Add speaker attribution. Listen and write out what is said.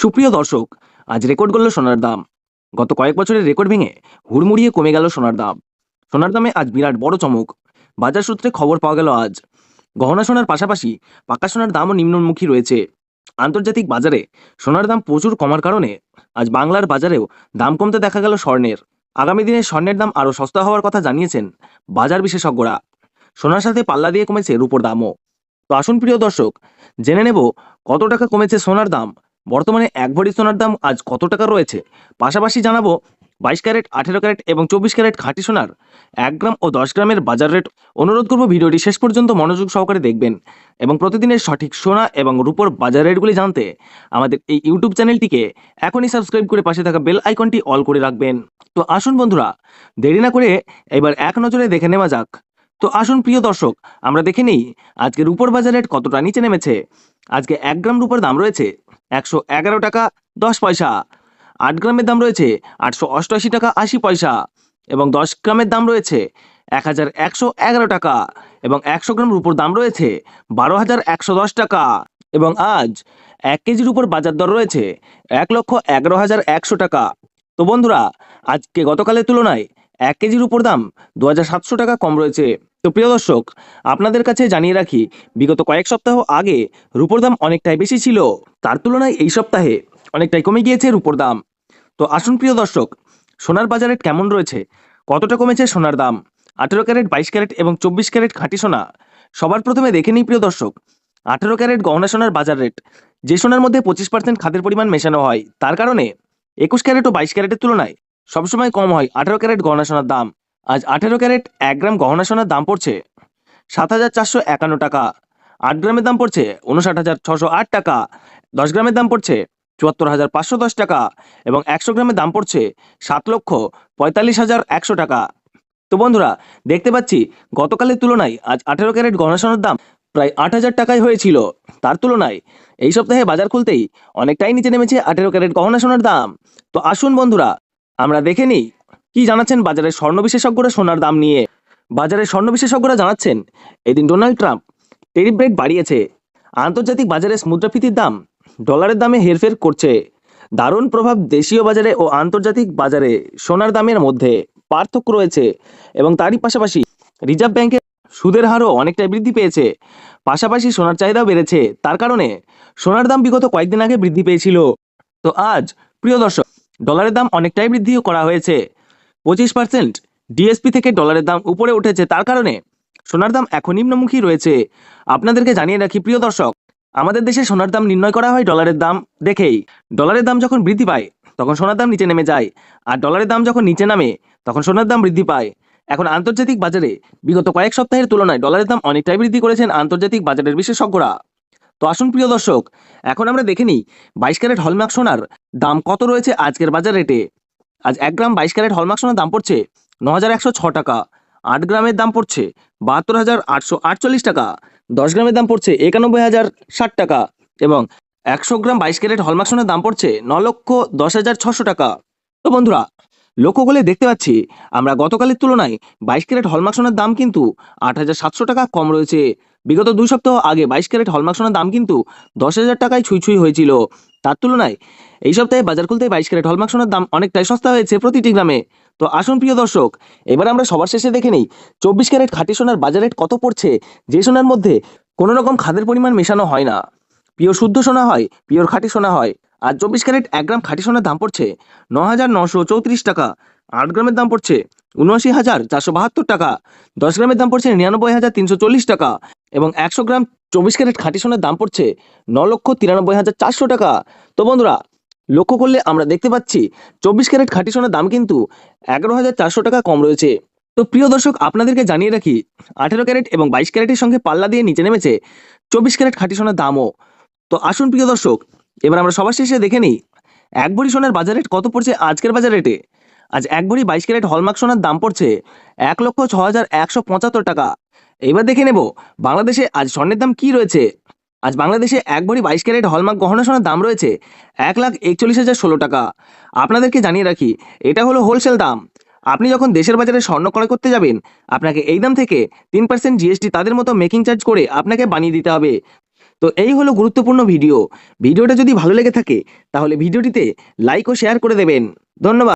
Speaker 1: সুপ্রিয় দর্শক, আজ রেকর্ড করল সোনার দাম। গত কয়েক বছরের রেকর্ড ভেঙে হুড়মুড়িয়ে কমে গেল সোনার দাম। সোনার দামে আজ বিরাট বড় চমক। বাজার সূত্রে খবর পাওয়া গেল আজ। গহনা সোনার পাশাপাশি পাকা সোনার দামও নিম্নমুখী রয়েছে। আন্তর্জাতিক বাজারে সোনার দাম প্রচুর কমার কারণে আজ বাংলার বাজারেও দাম কমতে দেখা গেল স্বর্ণের। আগামী দিনে স্বর্ণের দাম আরও সস্তা হওয়ার কথা জানিয়েছেন বাজার বিশেষজ্ঞরা। সোনার সাথে পাল্লা দিয়ে কমেছে রূপোর দামও। তো আসুন প্রিয় দর্শক, জেনে নেব কত টাকা কমেছে সোনার দাম বর্তমানে এক ভরি সোনার দাম আজ কত টাকা রয়েছে? পাশাপাশি জানাব, বাইশ ক্যারেট, আঠেরো ক্যারেট এবং চব্বিশ ক্যারেট খাঁটি সোনার এক গ্রাম ও দশ গ্রামের বাজার রেট। অনুরোধ করব ভিডিওটি শেষ পর্যন্ত মনোযোগ সহকারে দেখবেন এবং প্রতিদিনের সঠিক সোনা এবং রূপোর বাজার রেটগুলি জানতে আমাদের এই ইউটিউব চ্যানেলটিকে এখনই সাবস্ক্রাইব করে পাশে থাকা বেল আইকনটি অল করে রাখবেন। তো আসুন বন্ধুরা, দেরি না করে এবার এক নজরে দেখে নেওয়া যাক। তো আসুন প্রিয় দর্শক, আমরা দেখে নিই আজকে রূপোর বাজার রেট কতটা নিচে নেমেছে। আজকে এক গ্রাম রূপোর দাম রয়েছে একশো এগারো টাকা, দশ পয়সা। আট গ্রামের দাম রয়েছে আটশো অষ্টআশি টাকা, আশি পয়সা। এবং দশ গ্রামের দাম রয়েছে এক হাজার একশো এগারো টাকা। এবং একশো গ্রাম রূপোর দাম রয়েছে বারো হাজার একশো দশ টাকা। এবং আজ এক কেজির উপর বাজার দর রয়েছে এক লক্ষ এগারো হাজার একশো টাকা। তো বন্ধুরা, আজকে গতকালের তুলনায় এক কেজির উপর দাম দু হাজার সাতশো টাকা কম রয়েছে। তো প্রিয় দর্শক, আপনাদের কাছে জানিয়ে রাখি, বিগত কয়েক সপ্তাহ আগে রূপোর দাম অনেকটাই বেশি ছিল। তার তুলনায় এই সপ্তাহে অনেকটাই কমে গিয়েছে রূপোর দাম। তো আসুন প্রিয় দর্শক, সোনার বাজারে কেমন রয়েছে? কতটা কমেছে সোনার দাম? আঠেরো ক্যারেট, বাইশ ক্যারেট এবং চব্বিশ ক্যারেট খাঁটি সোনা। সবার প্রথমে দেখে নিই প্রিয় দর্শক, আঠেরো ক্যারেট গহনা সোনার বাজার রেট। যে সোনার মধ্যে পঁচিশ পার্সেন্ট খাদের পরিমাণ মেশানো হয়, তার কারণে একুশ ক্যারেট ও বাইশ ক্যারেটের তুলনায় সবসময় কম হয় আঠেরো ক্যারেট গহনা সোনার দাম। আজ আঠেরো ক্যারেট এক গ্রাম গহনা সোনার দাম পড়ছে সাত হাজার চারশো একান্ন টাকা। আট গ্রামের দাম পড়ছে উনষাট হাজার ছশো আট টাকা। দশ গ্রামের দাম পড়ছে চুয়াত্তর হাজার পাঁচশো দশ টাকা এবং একশো গ্রামের দাম পড়ছে সাত লক্ষ পঁয়তাল্লিশ হাজার একশো টাকা। তো বন্ধুরা, দেখতে পাচ্ছি গতকালের তুলনায় আজ আঠেরো ক্যারেট গহনা সোনার দাম প্রায় আট হাজার টাকায় হয়েছিল। তার তুলনায় এই সপ্তাহে বাজার খুলতেই অনেকটাই নিচে নেমেছে আঠেরো ক্যারেট গহনা সোনার দাম। তো আসুন বন্ধুরা, আমরা দেখে নিই কি জানাচ্ছেন বাজারের স্বর্ণ বিশেষজ্ঞরা সোনার দাম নিয়ে? বাজারের স্বর্ণ বিশেষজ্ঞরা জানাচ্ছেন, এদিন ডোনাল্ড ট্রাম্প টেরিফ রেট বাড়িয়েছে। আন্তর্জাতিক বাজারে মুদ্রাস্ফীতির দাম ডলারের দামে হেরফের করছে। দারুণ প্রভাব দেশীয় বাজারে ও আন্তর্জাতিক বাজারে সোনার দামের মধ্যে পার্থক্য রয়েছে এবং তারই পাশাপাশি রিজার্ভ ব্যাংকের সুদের হারও অনেকটাই বৃদ্ধি পেয়েছে। পাশাপাশি সোনার চাহিদাও বেড়েছে, তার কারণে সোনার দাম বিগত কয়েকদিন আগে বৃদ্ধি পেয়েছিল। তো আজ, প্রিয় দর্শক, ডলারের দাম অনেকটাই বৃদ্ধিও করা হয়েছে। পঁচিশ পার্সেন্ট ডিএসপি থেকে ডলারের দাম উপরে উঠেছে তার কারণে। সোনার দাম এখন নিম্নমুখী রয়েছে। আপনাদেরকে জানিয়ে রাখি, প্রিয় দর্শক, আমাদের দেশে সোনার দাম নির্ণয় করা হয় ডলারের দাম দেখেই। ডলারের দাম যখন বৃদ্ধি পায়, তখন সোনার দাম নিচে নেমে যায়। আর ডলারের দাম যখন নিচে নামে, তখন সোনার দাম বৃদ্ধি পায়। এখন আন্তর্জাতিক বাজারে বিগত কয়েক সপ্তাহের তুলনায় ডলারের দাম অনেকটাই বৃদ্ধি করেছেন আন্তর্জাতিক বাজারের বিশেষজ্ঞরা। তো আসুন, প্রিয় দর্শক, এখন আমরা দেখে নিই বাইশ ক্যারেট হলমার্ক সোনার দাম কত রয়েছে আজকের বাজার রেটে। আজ এক গ্রাম বাইশ ক্যারেট হলমার্ক সোনার দাম পড়ছে ন হাজার একশো ছ টাকা। আট গ্রামের দাম পড়ছে বাহাত্তর হাজার আটশো আটচল্লিশ টাকা। দশ গ্রামের দাম পড়ছে একানব্বই হাজার ষাট টাকা এবং একশো গ্রাম বাইশ ক্যারেট হলমার্ক সোনার দাম পড়ছে ন লক্ষ দশ হাজার ছশো টাকা। তো বন্ধুরা, লক্ষ্য করলে দেখতে পাচ্ছি, আমরা গতকালের তুলনায় বাইশ ক্যারেট হলমার্ক সোনার দাম কিন্তু আট হাজার সাতশো টাকা কম রয়েছে। বিগত দুই সপ্তাহ আগে বাইশ ক্যারেট হলমার্ক সোনার দাম কিন্তু দশ হাজার টাকায় ছুঁই ছুঁই হয়েছিল। তার তুলনায় এই সপ্তাহে বাজার খুলতে বাইশ ক্যারেট হলমার্ক সোনার দাম অনেকটাই সস্তা হয়েছে প্রতিটি গ্রামে। তো আসুন প্রিয় দর্শক, এবার আমরা সবার শেষে দেখে নিই, চব্বিশ ক্যারেট খাঁটি সোনার বাজার রেট কত পড়ছে, যে সোনার মধ্যে কোনো রকম খাদের পরিমাণ মেশানো হয় না। পিওর শুদ্ধ সোনা হয়, পিওর খাঁটি সোনা হয়, আর চব্বিশ ক্যারেট এক গ্রাম খাঁটি সোনার দাম পড়ছে ন হাজার নশো চৌত্রিশ টাকা, আট গ্রামের দাম পড়ছে উনআশি হাজার চারশো বাহাত্তর টাকা, দশ গ্রামের দাম পড়ছে নিরানব্বই হাজার তিনশো চল্লিশ টাকা। এবং একশো গ্রাম চব্বিশ ক্যারেট খাঁটি সোনার দাম পড়ছে ন লক্ষ তিরানব্বই হাজার চারশো টাকা। তো বন্ধুরা, লক্ষ্য করলে আমরা দেখতে পাচ্ছি চব্বিশ ক্যারেট খাঁটি সোনার দাম কিন্তু এগারো হাজার চারশো টাকা কম রয়েছে। তো প্রিয় দর্শক, আপনাদেরকে জানিয়ে রাখি, আঠেরো ক্যারেট এবং বাইশ ক্যারেটের সঙ্গে পাল্লা দিয়ে নিচে নেমেছে চব্বিশ ক্যারেট খাঁটি সোনার দামও। তো আসুন প্রিয় দর্শক, এবার আমরা সবার শেষে দেখে নিই, এক ভরি সোনার বাজার রেট কত পড়ছে আজকের বাজার রেটে? আজ এক ভরি বাইশ ক্যারেট হলমার্ক সোনার দাম পড়ছে এক লক্ষ ছ হাজার একশো পঁচাত্তর টাকা। এবার দেখে নেব, বাংলাদেশে আজ স্বর্ণের দাম কি রয়েছে? আজ বাংলাদেশে এক ভরি বাইশ ক্যারেট হলমার্ক গহনা সোনার দাম রয়েছে এক লাখ একচল্লিশ হাজার ষোলো টাকা। আপনাদেরকে জানিয়ে রাখি, এটা হলো হোলসেল দাম। আপনি যখন দেশের বাজারে স্বর্ণ ক্রয় করতে যাবেন, আপনাকে এই দাম থেকে তিন পার্সেন্ট জিএসটি তাদের মতো মেকিং চার্জ করে আপনাকে বানিয়ে দিতে হবে। তো এই হলো গুরুত্বপূর্ণ ভিডিও ভিডিওটা যদি ভালো লেগে থাকে, তাহলে ভিডিওটিতে লাইক ও শেয়ার করে দেবেন। ধন্যবাদ।